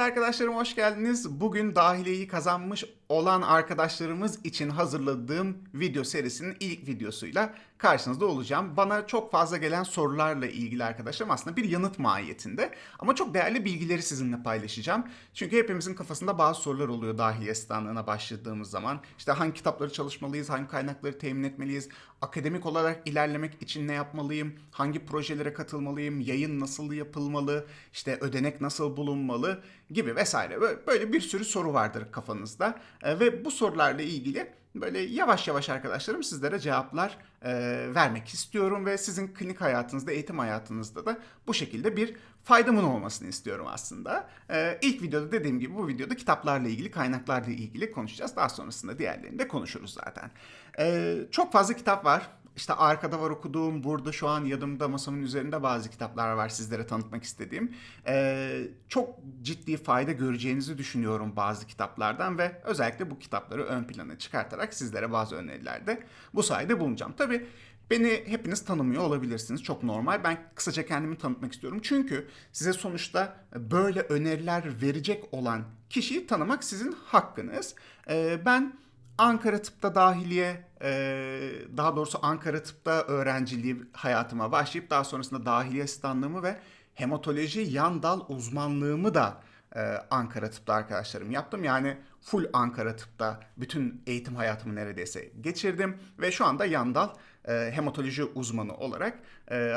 arkadaşlarım hoş geldiniz. Bugün dahiliyeyi kazanmış olan arkadaşlarımız için hazırladığım video serisinin ilk videosuyla karşınızda olacağım. Bana çok fazla gelen sorularla ilgili arkadaşlarım aslında bir yanıt mahiyetinde. Ama çok değerli bilgileri sizinle paylaşacağım. Çünkü hepimizin kafasında bazı sorular oluyor dahiliye asistanlığına başladığımız zaman. İşte hangi kitapları çalışmalıyız, hangi kaynakları temin etmeliyiz, akademik olarak ilerlemek için ne yapmalıyım, hangi projelere katılmalıyım, yayın nasıl yapılmalı, işte ödenek nasıl bulunmalı gibi vesaire. Böyle bir sürü soru vardır kafanızda. E, Ve bu sorularla ilgili böyle yavaş yavaş arkadaşlarım sizlere cevaplar e, vermek istiyorum ve sizin klinik hayatınızda, eğitim hayatınızda da bu şekilde bir faydamın olmasını istiyorum aslında. E, ilk videoda dediğim gibi bu videoda kitaplarla ilgili, kaynaklarla ilgili konuşacağız. Daha sonrasında diğerlerini de konuşuruz zaten. E, çok fazla kitap var. İşte arkada var okuduğum, burada şu an yanımda masamın üzerinde bazı kitaplar var sizlere tanıtmak istediğim. Ee, çok ciddi fayda göreceğinizi düşünüyorum bazı kitaplardan ve özellikle bu kitapları ön plana çıkartarak sizlere bazı önerilerde bu sayede bulunacağım. Tabii Beni hepiniz tanımıyor olabilirsiniz. Çok normal. Ben kısaca kendimi tanıtmak istiyorum. Çünkü size sonuçta böyle öneriler verecek olan kişiyi tanımak sizin hakkınız. Ee, ben Ankara Tıp'ta dahiliye, daha doğrusu Ankara Tıp'ta öğrenciliği hayatıma başlayıp daha sonrasında dahiliye asistanlığımı ve hematoloji yan dal uzmanlığımı da Ankara Tıp'ta arkadaşlarım yaptım. Yani full Ankara Tıp'ta bütün eğitim hayatımı neredeyse geçirdim ve şu anda yan dal hematoloji uzmanı olarak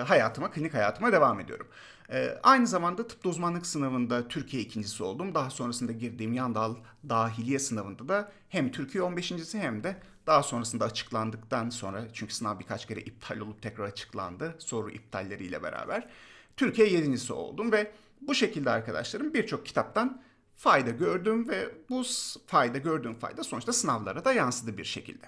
hayatıma, klinik hayatıma devam ediyorum. E, aynı zamanda tıpta uzmanlık sınavında Türkiye ikincisi oldum. Daha sonrasında girdiğim yan dal dahiliye sınavında da hem Türkiye 15.si hem de daha sonrasında açıklandıktan sonra çünkü sınav birkaç kere iptal olup tekrar açıklandı soru iptalleriyle beraber. Türkiye yedincisi oldum ve bu şekilde arkadaşlarım birçok kitaptan fayda gördüm ve bu fayda gördüğüm fayda sonuçta sınavlara da yansıdı bir şekilde.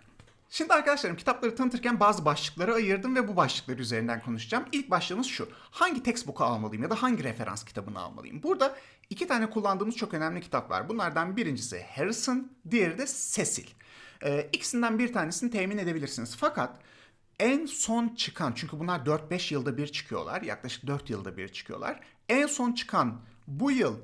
Şimdi arkadaşlarım kitapları tanıtırken bazı başlıkları ayırdım ve bu başlıklar üzerinden konuşacağım. İlk başlığımız şu. Hangi textbook'u almalıyım ya da hangi referans kitabını almalıyım? Burada iki tane kullandığımız çok önemli kitap var. Bunlardan birincisi Harrison, diğeri de Cecil. Ee, ikisinden bir tanesini temin edebilirsiniz. Fakat en son çıkan çünkü bunlar 4-5 yılda bir çıkıyorlar. Yaklaşık 4 yılda bir çıkıyorlar. En son çıkan bu yıl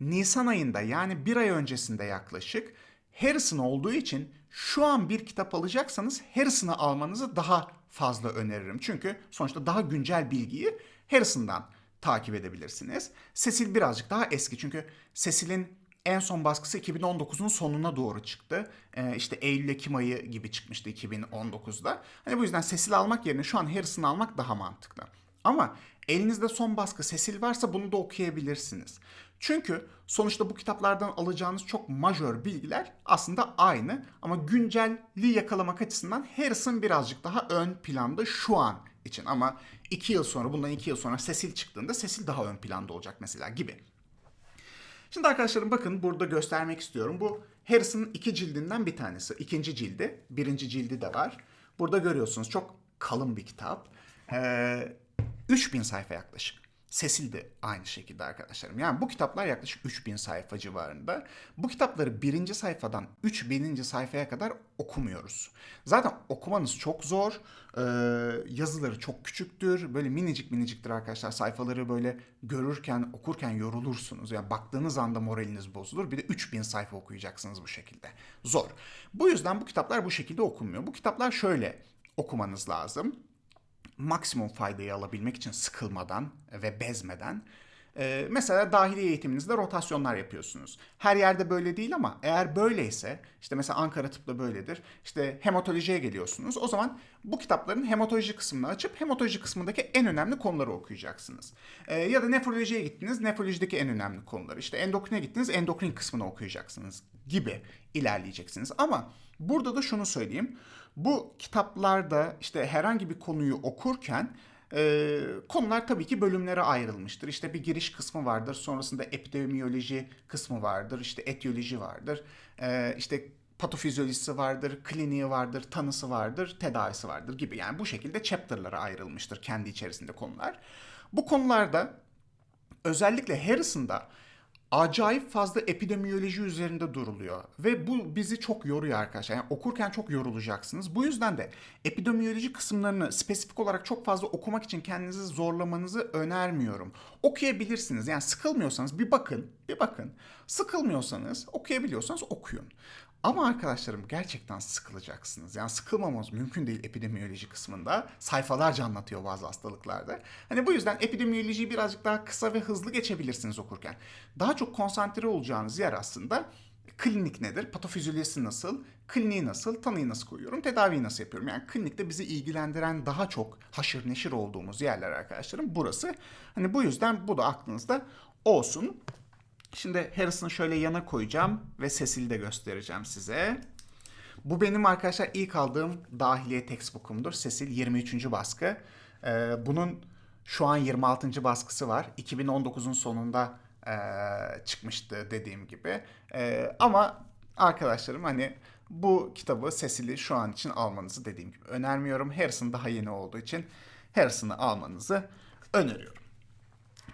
Nisan ayında yani bir ay öncesinde yaklaşık Harrison olduğu için şu an bir kitap alacaksanız Harrison'ı almanızı daha fazla öneririm. Çünkü sonuçta daha güncel bilgiyi Harrison'dan takip edebilirsiniz. Cecil birazcık daha eski çünkü Cecil'in en son baskısı 2019'un sonuna doğru çıktı. Ee, işte Eylül-Ekim ayı gibi çıkmıştı 2019'da. Hani bu yüzden Cecil almak yerine şu an Harrison almak daha mantıklı. Ama elinizde son baskı Cecil varsa bunu da okuyabilirsiniz. Çünkü sonuçta bu kitaplardan alacağınız çok majör bilgiler aslında aynı ama güncelliği yakalamak açısından Harrison birazcık daha ön planda şu an için ama iki yıl sonra bundan iki yıl sonra Cecil çıktığında Cecil daha ön planda olacak mesela gibi. Şimdi arkadaşlarım bakın burada göstermek istiyorum. Bu Harrison'ın iki cildinden bir tanesi. İkinci cildi, birinci cildi de var. Burada görüyorsunuz çok kalın bir kitap. Ee, 3000 sayfa yaklaşık. Cecil de aynı şekilde arkadaşlarım. Yani bu kitaplar yaklaşık 3000 sayfa civarında. Bu kitapları birinci sayfadan 3000. sayfaya kadar okumuyoruz. Zaten okumanız çok zor. Ee, yazıları çok küçüktür. Böyle minicik miniciktir arkadaşlar. Sayfaları böyle görürken, okurken yorulursunuz. Yani baktığınız anda moraliniz bozulur. Bir de 3000 sayfa okuyacaksınız bu şekilde. Zor. Bu yüzden bu kitaplar bu şekilde okunmuyor. Bu kitaplar şöyle okumanız lazım maksimum faydayı alabilmek için sıkılmadan ve bezmeden e, mesela dahiliye eğitiminizde rotasyonlar yapıyorsunuz. Her yerde böyle değil ama eğer böyleyse işte mesela Ankara Tıp'ta böyledir. İşte hematolojiye geliyorsunuz. O zaman bu kitapların hematoloji kısmını açıp hematoloji kısmındaki en önemli konuları okuyacaksınız. E, ya da nefrolojiye gittiniz. Nefrolojideki en önemli konuları. İşte endokrine gittiniz. Endokrin kısmını okuyacaksınız gibi ilerleyeceksiniz. Ama burada da şunu söyleyeyim. Bu kitaplarda işte herhangi bir konuyu okurken e, konular tabii ki bölümlere ayrılmıştır. İşte bir giriş kısmı vardır, sonrasında epidemiyoloji kısmı vardır, işte etiyoloji vardır, e, işte patofizyolojisi vardır, kliniği vardır, tanısı vardır, tedavisi vardır gibi. Yani bu şekilde chapter'lara ayrılmıştır kendi içerisinde konular. Bu konularda özellikle Harrison'da acayip fazla epidemiyoloji üzerinde duruluyor. Ve bu bizi çok yoruyor arkadaşlar. Yani okurken çok yorulacaksınız. Bu yüzden de epidemiyoloji kısımlarını spesifik olarak çok fazla okumak için kendinizi zorlamanızı önermiyorum. Okuyabilirsiniz. Yani sıkılmıyorsanız bir bakın, bir bakın. Sıkılmıyorsanız, okuyabiliyorsanız okuyun. Ama arkadaşlarım gerçekten sıkılacaksınız. Yani sıkılmamamız mümkün değil epidemiyoloji kısmında. Sayfalarca anlatıyor bazı hastalıklarda. Hani bu yüzden epidemiyolojiyi birazcık daha kısa ve hızlı geçebilirsiniz okurken. Daha çok konsantre olacağınız yer aslında klinik nedir? Patofizyolojisi nasıl? Kliniği nasıl? Tanıyı nasıl koyuyorum? Tedaviyi nasıl yapıyorum? Yani klinikte bizi ilgilendiren daha çok haşır neşir olduğumuz yerler arkadaşlarım burası. Hani bu yüzden bu da aklınızda olsun. Şimdi Harrison'ı şöyle yana koyacağım ve Cecil'i de göstereceğim size. Bu benim arkadaşlar ilk aldığım dahiliye textbook'umdur. Cecil 23. baskı. Ee, bunun şu an 26. baskısı var. 2019'un sonunda e, çıkmıştı dediğim gibi. E, ama arkadaşlarım hani bu kitabı Cecil'i şu an için almanızı dediğim gibi önermiyorum. Harrison daha yeni olduğu için Harrison'ı almanızı öneriyorum.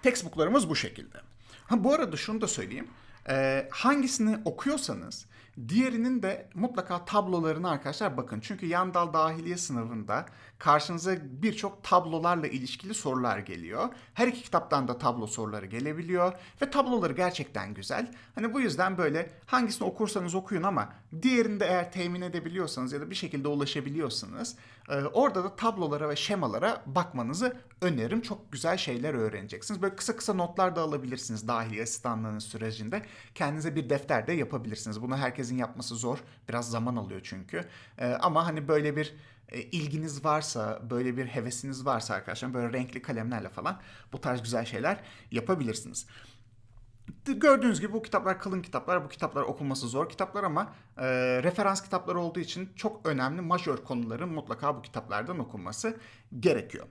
Textbook'larımız bu şekilde. Ha bu arada şunu da söyleyeyim. Ee, hangisini okuyorsanız diğerinin de mutlaka tablolarına arkadaşlar bakın. Çünkü yan dal dahiliye sınavında karşınıza birçok tablolarla ilişkili sorular geliyor. Her iki kitaptan da tablo soruları gelebiliyor ve tabloları gerçekten güzel. Hani bu yüzden böyle hangisini okursanız okuyun ama diğerinde eğer temin edebiliyorsanız ya da bir şekilde ulaşabiliyorsanız e, orada da tablolara ve şemalara bakmanızı öneririm. Çok güzel şeyler öğreneceksiniz. Böyle kısa kısa notlar da alabilirsiniz dahiliye asistanlığının sürecinde. Kendinize bir defter de yapabilirsiniz. Bunu herkesin yapması zor. Biraz zaman alıyor çünkü. E, ama hani böyle bir e, ilginiz varsa, böyle bir hevesiniz varsa arkadaşlar böyle renkli kalemlerle falan bu tarz güzel şeyler yapabilirsiniz. Gördüğünüz gibi bu kitaplar kalın kitaplar. Bu kitaplar okunması zor kitaplar ama e, referans kitapları olduğu için çok önemli majör konuların mutlaka bu kitaplardan okunması gerekiyor.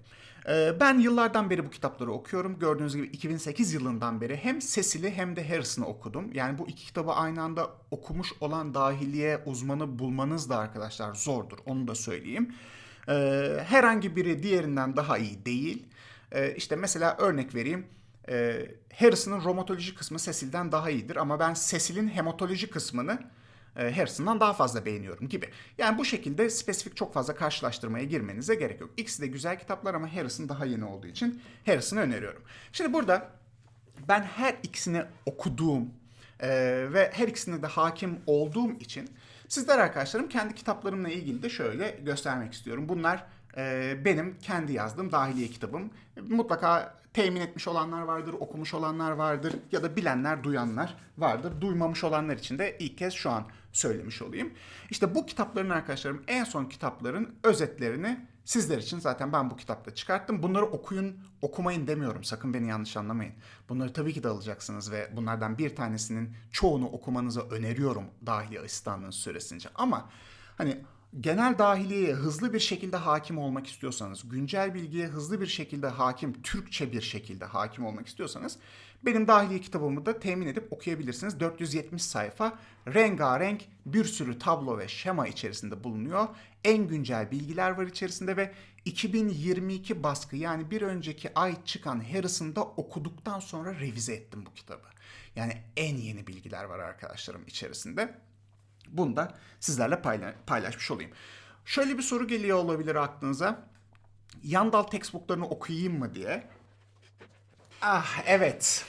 E, ben yıllardan beri bu kitapları okuyorum. Gördüğünüz gibi 2008 yılından beri hem Cecil'i hem de Harrison'ı okudum. Yani bu iki kitabı aynı anda okumuş olan dahiliye uzmanı bulmanız da arkadaşlar zordur. Onu da söyleyeyim. E, herhangi biri diğerinden daha iyi değil. E, işte mesela örnek vereyim. E, Harrison'ın romatoloji kısmı Cecil'den daha iyidir ama ben Cecil'in hematoloji kısmını e, Harrison'dan daha fazla beğeniyorum gibi. Yani bu şekilde spesifik çok fazla karşılaştırmaya girmenize gerek yok. İkisi de güzel kitaplar ama Harrison daha yeni olduğu için Harrison'ı öneriyorum. Şimdi burada ben her ikisini okuduğum e, ve her ikisine de hakim olduğum için sizler arkadaşlarım kendi kitaplarımla ilgili de şöyle göstermek istiyorum. Bunlar e, benim kendi yazdığım dahiliye kitabım. Mutlaka temin etmiş olanlar vardır, okumuş olanlar vardır ya da bilenler, duyanlar vardır. Duymamış olanlar için de ilk kez şu an söylemiş olayım. İşte bu kitapların arkadaşlarım en son kitapların özetlerini sizler için zaten ben bu kitapta çıkarttım. Bunları okuyun, okumayın demiyorum. Sakın beni yanlış anlamayın. Bunları tabii ki de alacaksınız ve bunlardan bir tanesinin çoğunu okumanızı öneriyorum dahiliye asistanlığın süresince. Ama hani genel dahiliyeye hızlı bir şekilde hakim olmak istiyorsanız, güncel bilgiye hızlı bir şekilde hakim, Türkçe bir şekilde hakim olmak istiyorsanız benim dahiliye kitabımı da temin edip okuyabilirsiniz. 470 sayfa, rengarenk bir sürü tablo ve şema içerisinde bulunuyor. En güncel bilgiler var içerisinde ve 2022 baskı yani bir önceki ay çıkan Harrison'da okuduktan sonra revize ettim bu kitabı. Yani en yeni bilgiler var arkadaşlarım içerisinde. Bunu da sizlerle payla- paylaşmış olayım. Şöyle bir soru geliyor olabilir aklınıza. Yandal textbooklarını okuyayım mı diye. Ah evet.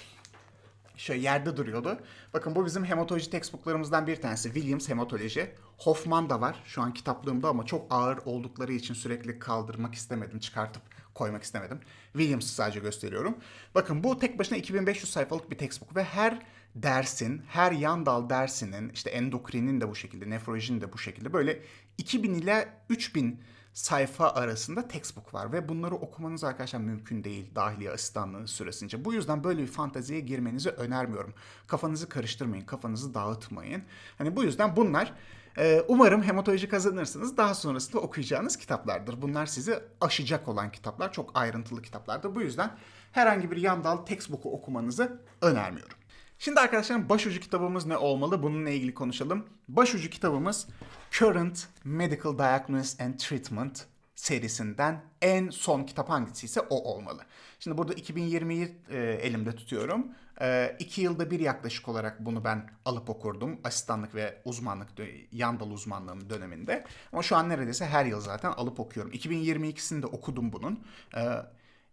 Şöyle yerde duruyordu. Bakın bu bizim hematoloji textbooklarımızdan bir tanesi. Williams Hematoloji. Hoffman da var şu an kitaplığımda ama çok ağır oldukları için sürekli kaldırmak istemedim. Çıkartıp koymak istemedim. Williams'ı sadece gösteriyorum. Bakın bu tek başına 2500 sayfalık bir textbook ve her dersin, her yan dal dersinin, işte endokrinin de bu şekilde, nefrolojinin de bu şekilde böyle 2000 ile 3000 sayfa arasında textbook var ve bunları okumanız arkadaşlar mümkün değil dahiliye asistanlığı süresince. Bu yüzden böyle bir fanteziye girmenizi önermiyorum. Kafanızı karıştırmayın, kafanızı dağıtmayın. Hani bu yüzden bunlar e, umarım hematoloji kazanırsınız. Daha sonrasında okuyacağınız kitaplardır. Bunlar sizi aşacak olan kitaplar. Çok ayrıntılı kitaplardır. Bu yüzden herhangi bir yan dal textbook'u okumanızı önermiyorum. Şimdi arkadaşlarım başucu kitabımız ne olmalı? Bununla ilgili konuşalım. Başucu kitabımız Current Medical Diagnosis and Treatment serisinden en son kitap hangisi ise o olmalı. Şimdi burada 2020'yi e, elimde tutuyorum. E, iki yılda bir yaklaşık olarak bunu ben alıp okurdum. Asistanlık ve uzmanlık, yan dal uzmanlığım döneminde. Ama şu an neredeyse her yıl zaten alıp okuyorum. 2022'sini de okudum bunun. E,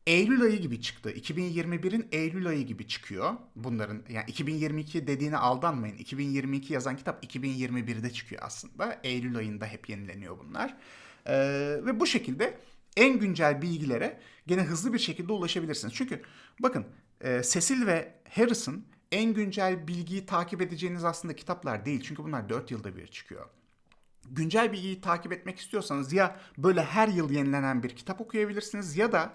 Eylül ayı gibi çıktı. 2021'in Eylül ayı gibi çıkıyor. Bunların yani 2022 dediğine aldanmayın. 2022 yazan kitap 2021'de çıkıyor aslında. Eylül ayında hep yenileniyor bunlar. Ee, ve bu şekilde en güncel bilgilere gene hızlı bir şekilde ulaşabilirsiniz. Çünkü bakın e, Cecil ve Harrison en güncel bilgiyi takip edeceğiniz aslında kitaplar değil. Çünkü bunlar 4 yılda bir çıkıyor güncel bilgiyi takip etmek istiyorsanız ya böyle her yıl yenilenen bir kitap okuyabilirsiniz ya da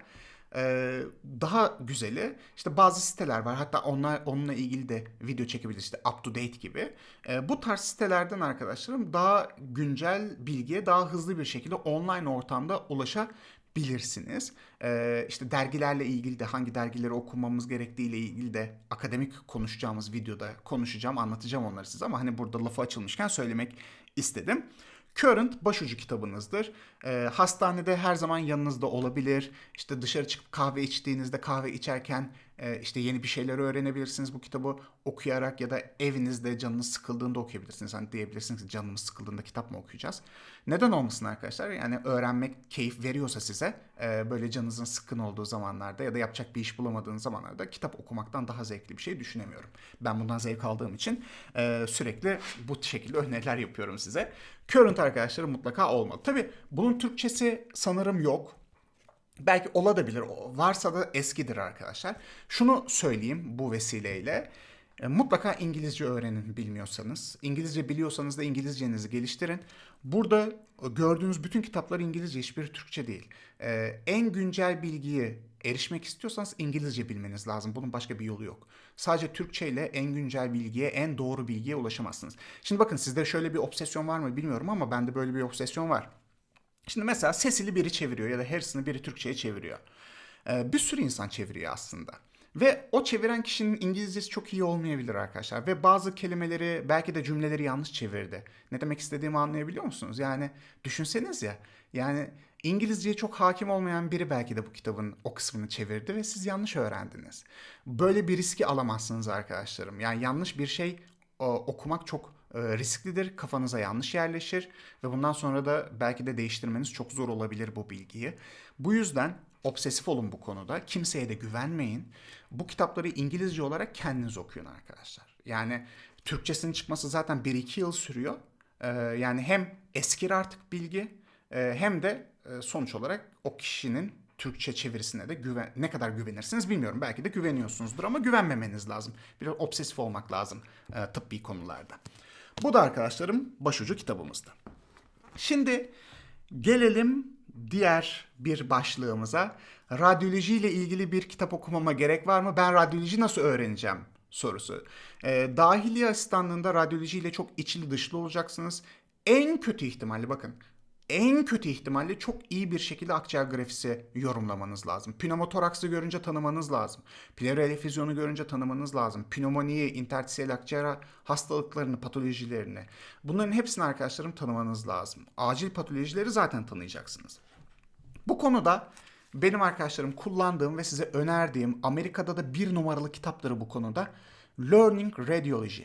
e, daha güzeli işte bazı siteler var hatta onlar onunla ilgili de video çekebiliriz işte up to date gibi. E, bu tarz sitelerden arkadaşlarım daha güncel bilgiye daha hızlı bir şekilde online ortamda ulaşabilirsiniz. E, işte dergilerle ilgili de hangi dergileri okumamız gerektiğiyle ilgili de akademik konuşacağımız videoda konuşacağım, anlatacağım onları size ama hani burada lafı açılmışken söylemek istedim. Current başucu kitabınızdır. Ee, hastanede her zaman yanınızda olabilir. İşte dışarı çıkıp kahve içtiğinizde kahve içerken e, işte yeni bir şeyler öğrenebilirsiniz bu kitabı okuyarak ya da evinizde canınız sıkıldığında okuyabilirsiniz. Hani diyebilirsiniz ki canımız sıkıldığında kitap mı okuyacağız? Neden olmasın arkadaşlar? Yani öğrenmek keyif veriyorsa size e, böyle canınızın sıkkın olduğu zamanlarda ya da yapacak bir iş bulamadığınız zamanlarda kitap okumaktan daha zevkli bir şey düşünemiyorum. Ben bundan zevk aldığım için e, sürekli bu şekilde öneriler yapıyorum size. Current arkadaşları mutlaka olmalı. Tabi bunun Türkçesi sanırım yok. Belki olabilir. Varsa da eskidir arkadaşlar. Şunu söyleyeyim bu vesileyle. E, mutlaka İngilizce öğrenin bilmiyorsanız. İngilizce biliyorsanız da İngilizcenizi geliştirin. Burada gördüğünüz bütün kitaplar İngilizce, hiçbiri Türkçe değil. E, en güncel bilgiye erişmek istiyorsanız İngilizce bilmeniz lazım. Bunun başka bir yolu yok. Sadece Türkçe ile en güncel bilgiye, en doğru bilgiye ulaşamazsınız. Şimdi bakın sizde şöyle bir obsesyon var mı bilmiyorum ama bende böyle bir obsesyon var. Şimdi mesela Cecil'i biri çeviriyor ya da Harrison'ı biri Türkçe'ye çeviriyor. Ee, bir sürü insan çeviriyor aslında. Ve o çeviren kişinin İngilizcesi çok iyi olmayabilir arkadaşlar. Ve bazı kelimeleri belki de cümleleri yanlış çevirdi. Ne demek istediğimi anlayabiliyor musunuz? Yani düşünseniz ya. Yani İngilizceye çok hakim olmayan biri belki de bu kitabın o kısmını çevirdi ve siz yanlış öğrendiniz. Böyle bir riski alamazsınız arkadaşlarım. Yani yanlış bir şey okumak çok e, risklidir. Kafanıza yanlış yerleşir ve bundan sonra da belki de değiştirmeniz çok zor olabilir bu bilgiyi. Bu yüzden obsesif olun bu konuda. Kimseye de güvenmeyin. Bu kitapları İngilizce olarak kendiniz okuyun arkadaşlar. Yani Türkçesinin çıkması zaten 1-2 yıl sürüyor. Ee, yani hem eskir artık bilgi e, hem de e, sonuç olarak o kişinin Türkçe çevirisine de güven, ne kadar güvenirsiniz bilmiyorum. Belki de güveniyorsunuzdur ama güvenmemeniz lazım. Biraz obsesif olmak lazım e, tıbbi konularda. Bu da arkadaşlarım başucu kitabımızdı. Şimdi gelelim diğer bir başlığımıza. Radyoloji ile ilgili bir kitap okumama gerek var mı? Ben radyoloji nasıl öğreneceğim? sorusu. E, dahiliye asistanlığında radyoloji ile çok içli dışlı olacaksınız. En kötü ihtimalle bakın en kötü ihtimalle çok iyi bir şekilde akciğer grafisi yorumlamanız lazım. Pneumotoraksı görünce tanımanız lazım. Pleural görünce tanımanız lazım. Pneumoniyi, interstisial akciğer hastalıklarını, patolojilerini. Bunların hepsini arkadaşlarım tanımanız lazım. Acil patolojileri zaten tanıyacaksınız. Bu konuda benim arkadaşlarım kullandığım ve size önerdiğim Amerika'da da bir numaralı kitapları bu konuda Learning Radiology.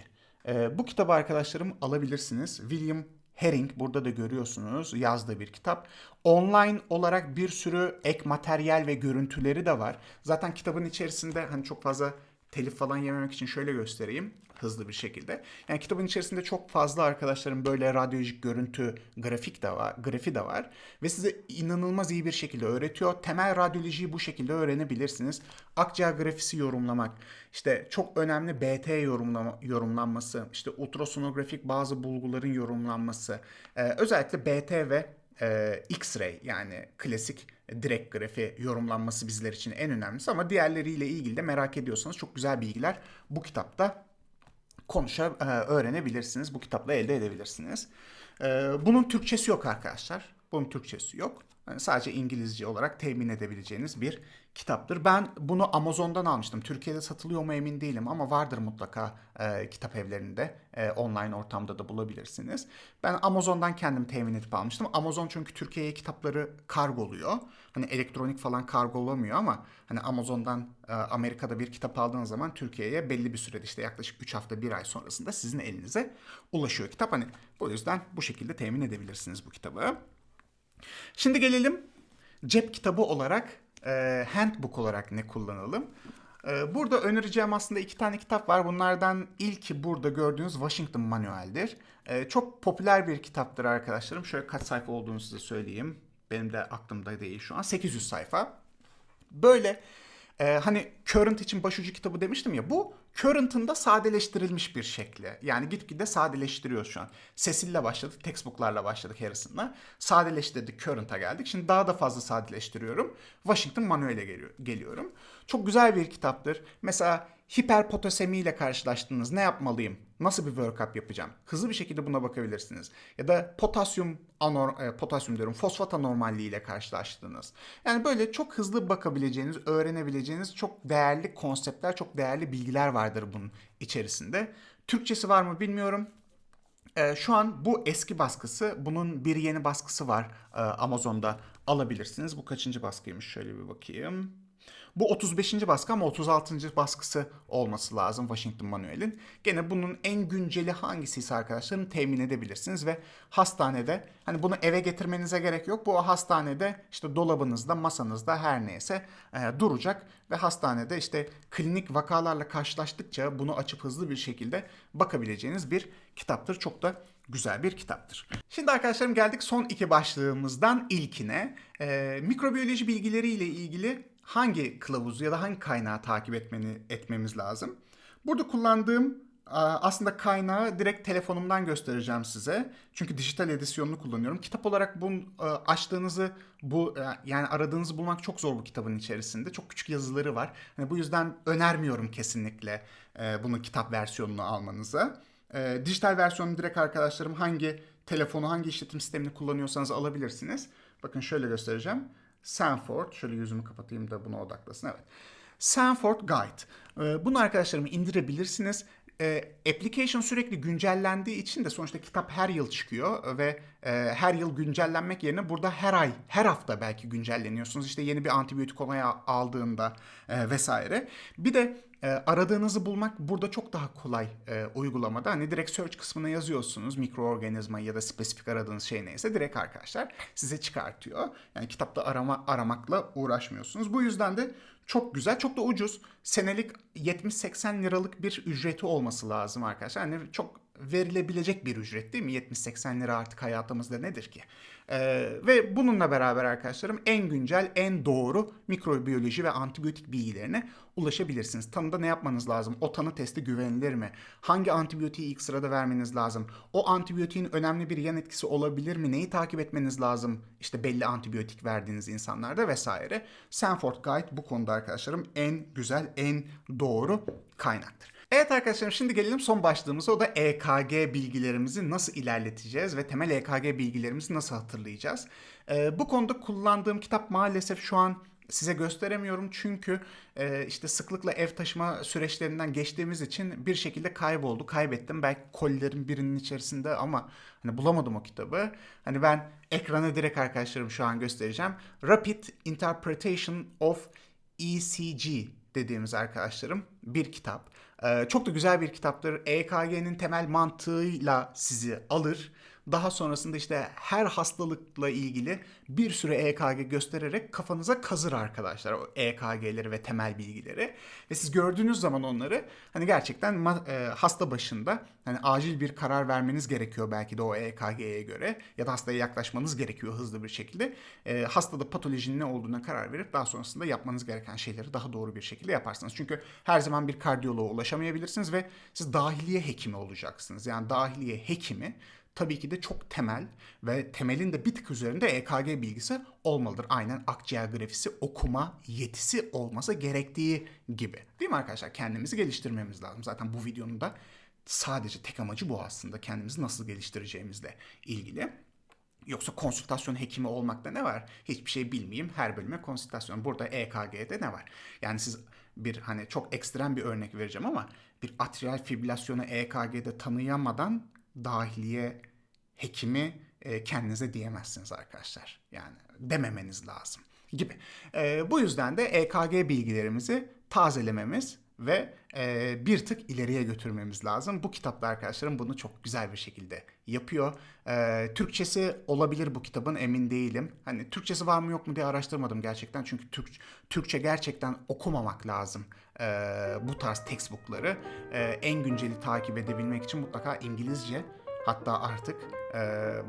Ee, bu kitabı arkadaşlarım alabilirsiniz. William Herring burada da görüyorsunuz yazdığı bir kitap. Online olarak bir sürü ek materyal ve görüntüleri de var. Zaten kitabın içerisinde hani çok fazla telif falan yememek için şöyle göstereyim hızlı bir şekilde. Yani kitabın içerisinde çok fazla arkadaşlarım böyle radyolojik görüntü grafik de var, grafi de var ve size inanılmaz iyi bir şekilde öğretiyor. Temel radyolojiyi bu şekilde öğrenebilirsiniz. Akciğer grafisi yorumlamak, işte çok önemli BT yorumlama, yorumlanması, işte ultrasonografik bazı bulguların yorumlanması, ee, özellikle BT ve e, X-ray yani klasik direkt grafi yorumlanması bizler için en önemlisi ama diğerleriyle ilgili de merak ediyorsanız çok güzel bilgiler bu kitapta konuşa e, öğrenebilirsiniz. Bu kitapla elde edebilirsiniz. E, bunun Türkçesi yok arkadaşlar. Bunun Türkçesi yok. Yani sadece İngilizce olarak temin edebileceğiniz bir kitaptır. Ben bunu Amazon'dan almıştım. Türkiye'de satılıyor mu emin değilim ama vardır mutlaka e, kitap evlerinde. E, online ortamda da bulabilirsiniz. Ben Amazon'dan kendim temin edip almıştım. Amazon çünkü Türkiye'ye kitapları kargoluyor. Hani elektronik falan kargolamıyor ama hani Amazon'dan e, Amerika'da bir kitap aldığınız zaman Türkiye'ye belli bir sürede işte yaklaşık 3 hafta 1 ay sonrasında sizin elinize ulaşıyor kitap. Hani bu yüzden bu şekilde temin edebilirsiniz bu kitabı. Şimdi gelelim cep kitabı olarak, e, handbook olarak ne kullanalım? E, burada önereceğim aslında iki tane kitap var. Bunlardan ilki burada gördüğünüz Washington Manual'dir. E, çok popüler bir kitaptır arkadaşlarım. Şöyle kaç sayfa olduğunu size söyleyeyim. Benim de aklımda değil şu an. 800 sayfa. Böyle e, hani Current için başucu kitabı demiştim ya. Bu Current'ın da sadeleştirilmiş bir şekli. Yani gitgide sadeleştiriyoruz şu an. Cecil'le başladık, textbook'larla başladık Harrison'la. Sadeleştirdik, Current'a geldik. Şimdi daha da fazla sadeleştiriyorum. Washington Manuel'e geliyor, geliyorum. Çok güzel bir kitaptır. Mesela hiperpotasemi ile karşılaştığınız ne yapmalıyım? Nasıl bir workup yapacağım? Hızlı bir şekilde buna bakabilirsiniz. Ya da potasyum anor e, potasyum diyorum fosfat anormalliği ile karşılaştığınız. Yani böyle çok hızlı bakabileceğiniz, öğrenebileceğiniz çok değerli konseptler, çok değerli bilgiler vardır bunun içerisinde. Türkçesi var mı bilmiyorum. E, şu an bu eski baskısı, bunun bir yeni baskısı var e, Amazon'da alabilirsiniz. Bu kaçıncı baskıymış şöyle bir bakayım. Bu 35. baskı ama 36. baskısı olması lazım Washington Manuel'in. Gene bunun en günceli hangisiyse arkadaşlarım temin edebilirsiniz ve hastanede hani bunu eve getirmenize gerek yok. Bu hastanede işte dolabınızda, masanızda her neyse e, duracak ve hastanede işte klinik vakalarla karşılaştıkça bunu açıp hızlı bir şekilde bakabileceğiniz bir kitaptır. Çok da güzel bir kitaptır. Şimdi arkadaşlarım geldik son iki başlığımızdan ilkine. E, mikrobiyoloji bilgileriyle ilgili hangi kılavuzu ya da hangi kaynağı takip etmeni etmemiz lazım? Burada kullandığım aslında kaynağı direkt telefonumdan göstereceğim size. Çünkü dijital edisyonunu kullanıyorum. Kitap olarak bunu açtığınızı bu yani aradığınızı bulmak çok zor bu kitabın içerisinde. Çok küçük yazıları var. Yani bu yüzden önermiyorum kesinlikle bunu kitap versiyonunu almanızı. Dijital versiyonu direkt arkadaşlarım hangi telefonu, hangi işletim sistemini kullanıyorsanız alabilirsiniz. Bakın şöyle göstereceğim. Sanford, şöyle yüzümü kapatayım da buna odaklasın. Evet. Sanford Guide. Ee, bunu arkadaşlarım indirebilirsiniz. E, application sürekli güncellendiği için de sonuçta kitap her yıl çıkıyor ve e, her yıl güncellenmek yerine burada her ay, her hafta belki güncelleniyorsunuz. İşte yeni bir antibiyotik onayı aldığında e, vesaire. Bir de e, aradığınızı bulmak burada çok daha kolay e, uygulamada. Hani direkt search kısmına yazıyorsunuz mikroorganizma ya da spesifik aradığınız şey neyse direkt arkadaşlar size çıkartıyor. Yani kitapta arama aramakla uğraşmıyorsunuz. Bu yüzden de çok güzel, çok da ucuz. Senelik 70-80 liralık bir ücreti olması lazım arkadaşlar. Yani çok verilebilecek bir ücret değil mi? 70-80 lira artık hayatımızda nedir ki? Ee, ve bununla beraber arkadaşlarım en güncel, en doğru mikrobiyoloji ve antibiyotik bilgilerine ulaşabilirsiniz. Tanıda ne yapmanız lazım? O tanı testi güvenilir mi? Hangi antibiyotiği ilk sırada vermeniz lazım? O antibiyotiğin önemli bir yan etkisi olabilir mi? Neyi takip etmeniz lazım? İşte belli antibiyotik verdiğiniz insanlarda vesaire. Sanford Guide bu konuda arkadaşlarım en güzel, en doğru kaynaktır. Evet arkadaşlarım şimdi gelelim son başlığımıza o da EKG bilgilerimizi nasıl ilerleteceğiz ve temel EKG bilgilerimizi nasıl hatırlayacağız. Ee, bu konuda kullandığım kitap maalesef şu an size gösteremiyorum çünkü e, işte sıklıkla ev taşıma süreçlerinden geçtiğimiz için bir şekilde kayboldu, kaybettim. Belki kolilerin birinin içerisinde ama hani bulamadım o kitabı. Hani ben ekrana direkt arkadaşlarım şu an göstereceğim. Rapid Interpretation of ECG dediğimiz arkadaşlarım bir kitap. Ee, çok da güzel bir kitaptır. EKG'nin temel mantığıyla sizi alır daha sonrasında işte her hastalıkla ilgili bir sürü EKG göstererek kafanıza kazır arkadaşlar o EKG'leri ve temel bilgileri. Ve siz gördüğünüz zaman onları hani gerçekten e, hasta başında hani acil bir karar vermeniz gerekiyor belki de o EKG'ye göre ya da hastaya yaklaşmanız gerekiyor hızlı bir şekilde. E, hastada patolojinin ne olduğuna karar verip daha sonrasında yapmanız gereken şeyleri daha doğru bir şekilde yaparsınız. Çünkü her zaman bir kardiyoloğa ulaşamayabilirsiniz ve siz dahiliye hekimi olacaksınız. Yani dahiliye hekimi tabii ki de çok temel ve temelin de bir tık üzerinde EKG bilgisi olmalıdır. Aynen akciğer grafisi okuma yetisi olması gerektiği gibi. Değil mi arkadaşlar? Kendimizi geliştirmemiz lazım. Zaten bu videonun da sadece tek amacı bu aslında. Kendimizi nasıl geliştireceğimizle ilgili. Yoksa konsültasyon hekimi olmakta ne var? Hiçbir şey bilmeyeyim her bölüme konsültasyon. Burada EKG'de ne var? Yani siz bir hani çok ekstrem bir örnek vereceğim ama bir atrial fibrilasyonu EKG'de tanıyamadan dahiliye hekimi e, kendinize diyemezsiniz arkadaşlar. Yani dememeniz lazım gibi. E, bu yüzden de EKG bilgilerimizi tazelememiz ve e, bir tık ileriye götürmemiz lazım. Bu kitapta arkadaşlarım bunu çok güzel bir şekilde yapıyor. E, Türkçesi olabilir bu kitabın emin değilim. Hani Türkçesi var mı yok mu diye araştırmadım gerçekten. Çünkü Türk, Türkçe gerçekten okumamak lazım e, bu tarz textbookları. E, en günceli takip edebilmek için mutlaka İngilizce Hatta artık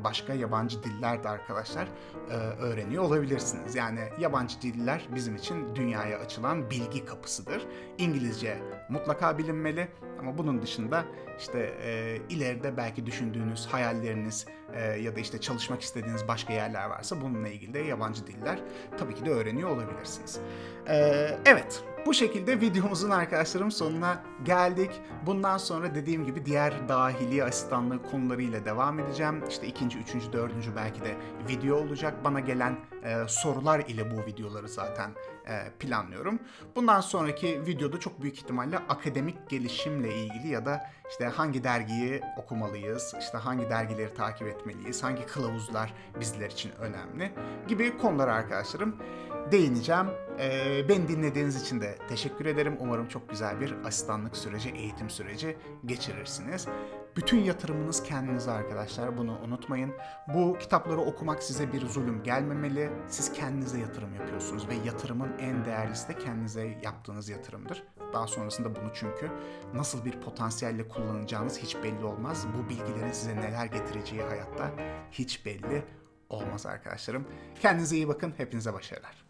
başka yabancı diller de arkadaşlar öğreniyor olabilirsiniz. Yani yabancı diller bizim için dünyaya açılan bilgi kapısıdır. İngilizce mutlaka bilinmeli ama bunun dışında işte ileride belki düşündüğünüz hayalleriniz ya da işte çalışmak istediğiniz başka yerler varsa bununla ilgili de yabancı diller tabii ki de öğreniyor olabilirsiniz. Evet. Bu şekilde videomuzun arkadaşlarım sonuna geldik. Bundan sonra dediğim gibi diğer dahiliye asistanlığı konularıyla devam edeceğim. İşte ikinci, üçüncü, dördüncü belki de video olacak. Bana gelen e, sorular ile bu videoları zaten e, planlıyorum. Bundan sonraki videoda çok büyük ihtimalle akademik gelişimle ilgili ya da işte hangi dergiyi okumalıyız, işte hangi dergileri takip etmeliyiz, hangi kılavuzlar bizler için önemli gibi konular arkadaşlarım değineceğim. Ee, beni dinlediğiniz için de teşekkür ederim. Umarım çok güzel bir asistanlık süreci, eğitim süreci geçirirsiniz. Bütün yatırımınız kendinize arkadaşlar. Bunu unutmayın. Bu kitapları okumak size bir zulüm gelmemeli. Siz kendinize yatırım yapıyorsunuz ve yatırımın en değerlisi de kendinize yaptığınız yatırımdır. Daha sonrasında bunu çünkü nasıl bir potansiyelle kullanacağınız hiç belli olmaz. Bu bilgilerin size neler getireceği hayatta hiç belli olmaz arkadaşlarım. Kendinize iyi bakın. Hepinize başarılar.